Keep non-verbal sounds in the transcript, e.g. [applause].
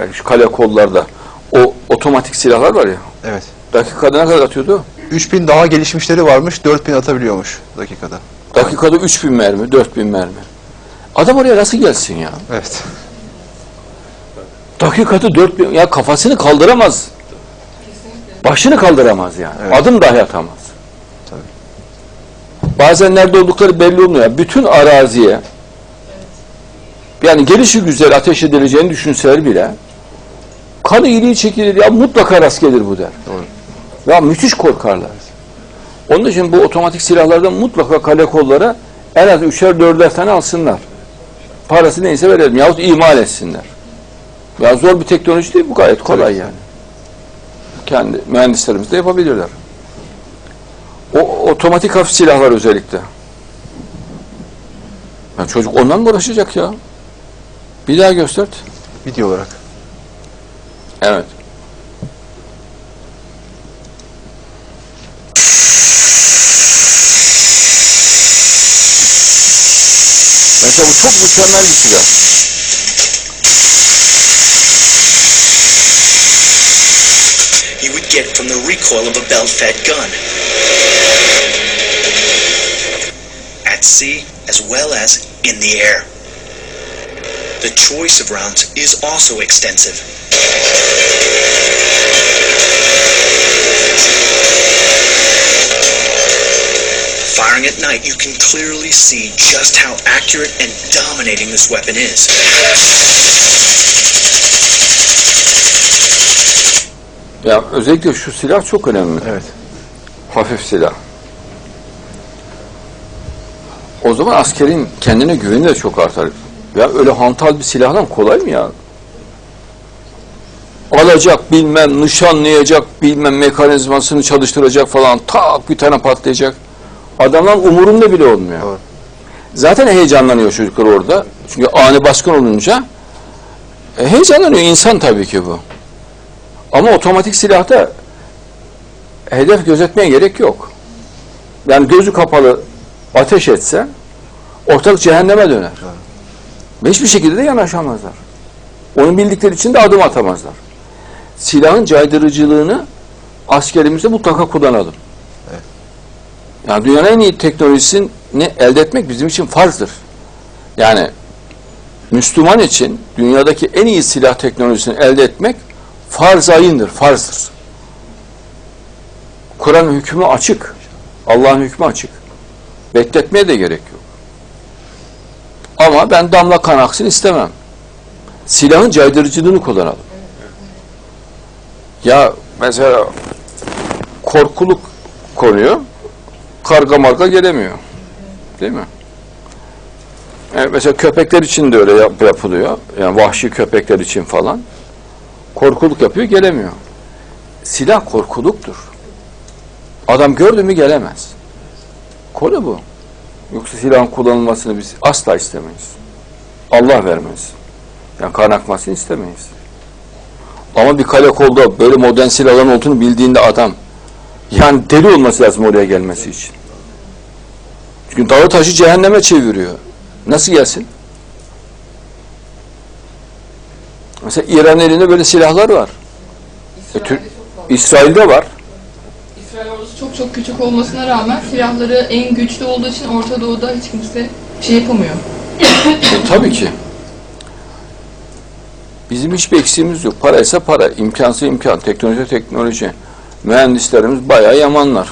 Yani şu kale kollarda o otomatik silahlar var ya. Evet. Dakikada ne kadar atıyordu? 3000 daha gelişmişleri varmış. 4000 atabiliyormuş dakikada. Dakikada 3000 mermi, 4000 mermi. Adam oraya nasıl gelsin ya? Evet. Dakikada 4000 ya kafasını kaldıramaz. Başını kaldıramaz yani. Evet. Adım dahi atamaz. Bazen nerede oldukları belli olmuyor. Bütün araziye yani gelişi güzel ateş edileceğini düşünseler bile kanı iyiliği çekilir ya mutlaka rast gelir bu der. Doğru. Ya müthiş korkarlar. Onun için bu otomatik silahlardan mutlaka kale kollara en az üçer dörder tane alsınlar. Parası neyse verelim yahut imal etsinler. Ya zor bir teknoloji değil bu gayet kolay yani. Kendi mühendislerimiz de yapabilirler. O otomatik hafif silahlar özellikle. Ya çocuk ondan mı uğraşacak ya? Bir daha göster. Video olarak. Evet. Mesela bu çok mükemmel bir silah. you would get from the recoil of a belt-fed gun. At sea as well as in the air. The choice of rounds is also extensive. Firing at night, you can clearly see just how accurate and dominating this weapon is. Ya özellikle şu silah çok önemli. Evet. Hafif silah. O zaman askerin kendine güveni de çok artar. Ya öyle hantal bir silahla kolay mı ya? Alacak bilmem, nişanlayacak bilmem mekanizmasını çalıştıracak falan tak bir tane patlayacak. Adamlar umurunda bile olmuyor. Zaten heyecanlanıyor çocuklar orada. Çünkü ani baskın olunca e, heyecanlanıyor insan tabii ki bu. Ama otomatik silahta hedef gözetmeye gerek yok. Yani gözü kapalı ateş etse ortalık cehenneme döner. Ve hiçbir şekilde de yanaşamazlar. Onu bildikleri için de adım atamazlar. Silahın caydırıcılığını askerimizde mutlaka kullanalım. Yani dünyanın en iyi teknolojisini elde etmek bizim için farzdır. Yani Müslüman için dünyadaki en iyi silah teknolojisini elde etmek farz ayındır, farzdır. Kur'an hükmü açık. Allah'ın hükmü açık. Bekletmeye de gerek yok. Ama ben damla kan aksın istemem. Silahın caydırıcılığını kullanalım. Ya mesela korkuluk konuyor, karga marga gelemiyor. Değil mi? Yani mesela köpekler için de öyle yap- yapılıyor. Yani vahşi köpekler için falan. Korkuluk yapıyor, gelemiyor. Silah korkuluktur. Adam gördü mü gelemez. Konu bu. Yoksa silahın kullanılmasını biz asla istemeyiz. Allah vermez. Yani kan akmasını istemeyiz. Ama bir kale kolda böyle modern silahların olduğunu bildiğinde adam yani deli olması lazım oraya gelmesi için. Çünkü dağı taşı cehenneme çeviriyor. Nasıl gelsin? Mesela İran elinde böyle silahlar var. E, İsrail'de fazla. İsrail'de var. Çok çok küçük olmasına rağmen silahları en güçlü olduğu için Orta Doğu'da hiç kimse şey yapamıyor. [coughs] E, tabii ki. Bizim hiçbir eksiğimiz yok. Paraysa para, imkansa imkan, teknoloji teknoloji. Mühendislerimiz bayağı yamanlar.